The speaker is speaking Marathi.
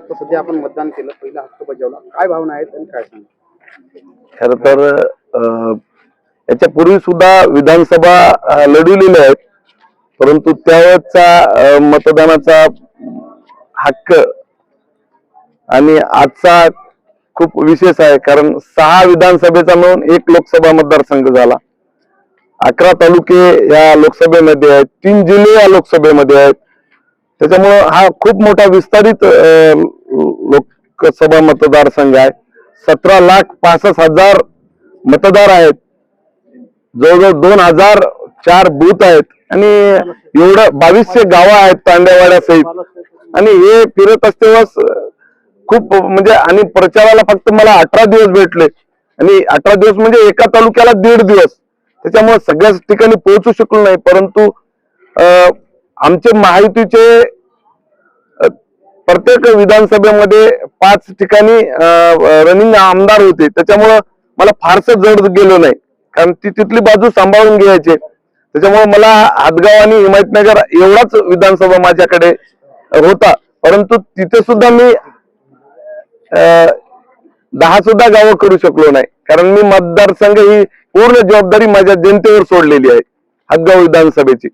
आता सध्या आपण मतदान केलं पहिला हक्क बजावला. काय भावना आहेत आणि काय सांगा खर तर याच्या याच्यापूर्वी सुद्धा विधानसभा अं, लढविलेल्या आहेत. परंतु त्यावेळेचा मतदानाचा हक्क आणि आजचा खूप विशेष आहे. कारण सहा विधानसभेचा मिळून एक लोकसभा मतदारसंघ झाला. अकरा तालुके या लोकसभेमध्ये आहेत तीन जिल्हे या लोकसभेमध्ये आहेत. त्याच्यामुळं हा खूप मोठा विस्तारित लोकसभा मतदारसंघ आहे. सतरा लाख पासष्ट हजार मतदार आहेत. जवळजवळ दोन हजार चार बूथ आहेत. आणि एवढं बावीसशे गावं आहेत तांड्यावाड्या सहित. आणि हे फिरत असतेव्हाच खूप म्हणजे आणि प्रचाराला फक्त मला अठरा दिवस भेटले. आणि अठरा दिवस म्हणजे एका तालुक्याला दीड दिवस. त्याच्यामुळे सगळ्याच ठिकाणी पोहोचू शकलो नाही. परंतु आमचे महायुतीचे प्रत्येक विधानसभेमध्ये पाच ठिकाणी रनिंग आमदार होते. त्याच्यामुळं मला फारसं जड गेलो नाही. कारण ती तिथली बाजू सांभाळून घ्यायची. त्याच्यामुळे मला हातगाव आणि हिमायतनगर एवढाच विधानसभा माझ्याकडे होता. परंतु तिथे सुद्धा मी अं, दहा सुद्धा गावं करू शकलो नाही. कारण मी मतदारसंघ ही पूर्ण जबाबदारी माझ्या जनतेवर सोडलेली आहे. हातगाव विधानसभेची.